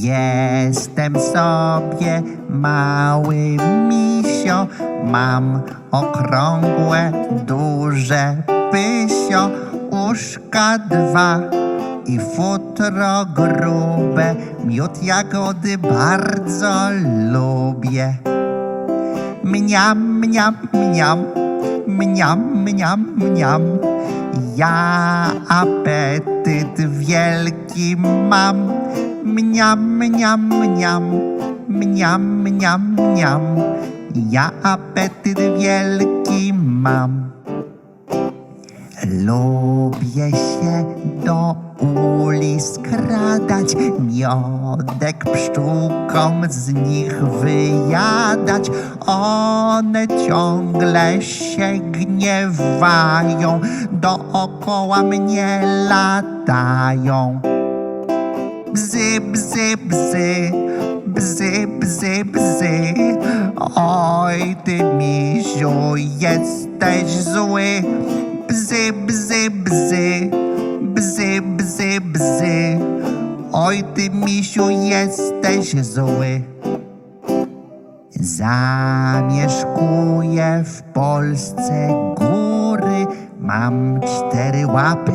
Jestem sobie mały misio, mam okrągłe, duże pysio, uszka dwa i futro grube, miód jagody bardzo lubię. Mniam, mniam, mniam, mniam, mniam, mniam. Ja apetyt wielki mam. Mniam, mniam, mniam, mniam, mniam, mniam. Ja apetyt wielki mam. Lubię się do uli skradać, miodek pszczółkom z nich wyjadać. One ciągle się gniewają, dookoła mnie latają. Bzy, bzy, bzy, bzy, bzy, bzy. Oj, ty misiu, jesteś zły. Bzy, bzy, bzy, bzy, bzy, bzy. Oj, ty misiu, jesteś zły. Zamieszkuję w Polsce góry, mam cztery łapy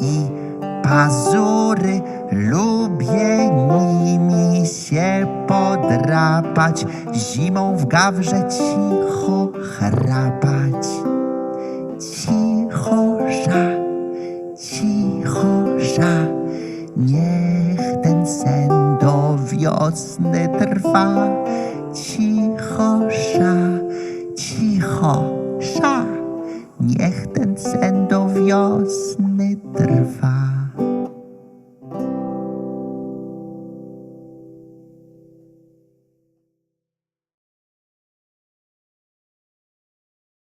i pazury. Lubię nimi się podrapać, zimą w gawrze cicho chrapać. Cicho ża, cicho niech ten sen do wiosny trwa. Cicho ża, cicho niech ten sen do wiosny trwa.